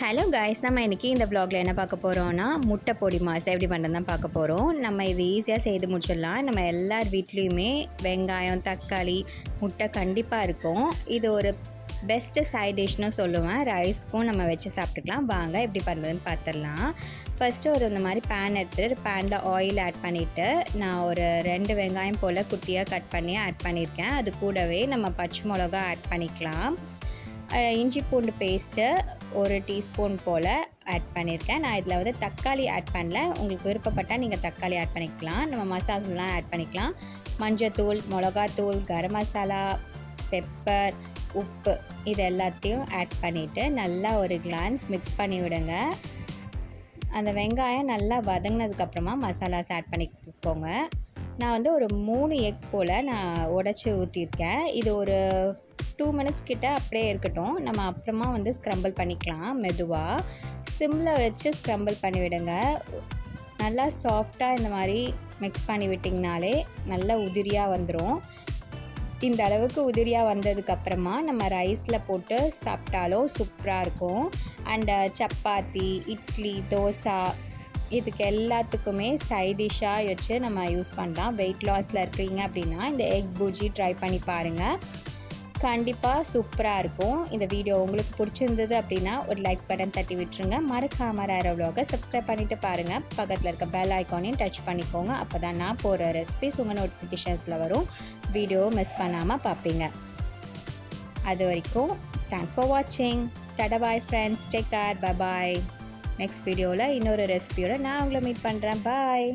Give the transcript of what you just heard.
Hello guys நம்ம இன்றைக்கி இந்த ப்ளாகில் என்ன பார்க்க போகிறோம்னா முட்டை பொடி மாசு எப்படி பண்ணுறது தான் பார்க்க போகிறோம் நம்ம இது ஈஸியாக செய்து முடிச்சிடலாம். நம்ம எல்லார் வீட்லேயுமே வெங்காயம் தக்காளி முட்டை கண்டிப்பாக இருக்கும். இது ஒரு பெஸ்ட்டு சைட் டிஷ்னு சொல்லுவேன். ரைஸ்க்கும் நம்ம வச்சு சாப்பிட்டுக்கலாம். வாங்க எப்படி பண்ணுறதுன்னு பார்த்துடலாம். ஃபஸ்ட்டு ஒரு இந்த மாதிரி பேன் எடுத்து பேனில் ஆயில் ஆட் பண்ணிவிட்டு நான் ஒரு ரெண்டு வெங்காயம் போல் குட்டியாக கட் பண்ணி ஆட் பண்ணியிருக்கேன். அது கூடவே நம்ம பச்சை மிளகா ஆட் பண்ணிக்கலாம். இஞ்சி பூண்டு பேஸ்ட்டு ஒரு டீஸ்பூன் போல் ஆட் பண்ணியிருக்கேன். நான் இதில் வந்து தக்காளி ஆட் பண்ணல. உங்களுக்கு விருப்பப்பட்டால் நீங்கள் தக்காளி ஆட் பண்ணிக்கலாம். நம்ம மசாலாலாம் ஆட் பண்ணிக்கலாம். மஞ்சத்தூள் மிளகாத்தூள் கரம் மசாலா பெப்பர் உப்பு இது எல்லாத்தையும் ஆட் பண்ணிவிட்டு நல்லா ஒரு கிளான்ஸ் மிக்ஸ் பண்ணி விடுங்க. அந்த வெங்காயம் நல்லா வதங்கினதுக்கப்புறமா மசாலாஸ் ஆட் பண்ணிக்கோங்க. நான் வந்து ஒரு மூணு எக் போல் நான் உடச்சி ஊற்றிருக்கேன் இது ஒரு டூ மினிட்ஸ் கிட்ட அப்படியே இருக்கட்டும். நம்ம அப்புறமா வந்து ஸ்க்ரம்பிள் பண்ணிக்கலாம் மெதுவாக சிம்மில் வச்சு ஸ்க்ரம்பிள் பண்ணிவிடுங்க. நல்லா சாஃப்டாக இந்த மாதிரி மிக்ஸ் பண்ணி விட்டிங்கனாலே நல்லா உதிரியாக வந்துடும் இந்த அளவுக்கு உதிரியாக வந்ததுக்கப்புறமா நம்ம ரைஸில் போட்டு சாப்பிட்டாலும் சூப்பராக இருக்கும். அண்டு uh, சப்பாத்தி இட்லி தோசை இதுக்கு எல்லாத்துக்குமே சைடிஷாக வச்சு நம்ம யூஸ் பண்ணலாம். வெயிட் லாஸில் இருக்கிறீங்க அப்படின்னா இந்த எக் பூஜி ட்ரை பண்ணி பாருங்கள் கண்டிப்பாக சூப்பராக இருக்கும். இந்த வீடியோ உங்களுக்கு பிடிச்சிருந்தது அப்படின்னா ஒரு லைக் பட்டன் தட்டி விட்டுருங்க. மறக்காமல் ரேரோ vlog-அ சப்ஸ்கிரைப் பண்ணிவிட்டு பாருங்கள் பக்கத்தில் இருக்க பெல் ஐக்கானையும் டச் பண்ணிக்கோங்க. அப்போ தான் நான் போகிற ரெசிபிஸ் உங்கள் நோட்டிஃபிகேஷன்ஸில் வரும். வீடியோவை மிஸ் பண்ணாமல் பார்ப்பீங்க அது வரைக்கும் தேங்க்ஸ் ஃபார் வாட்சிங் tata bye friends take care bye next வீடியோவில் இன்னொரு ரெசிபியோட நான் உங்களை மீட் பண்ணுறேன் பாய்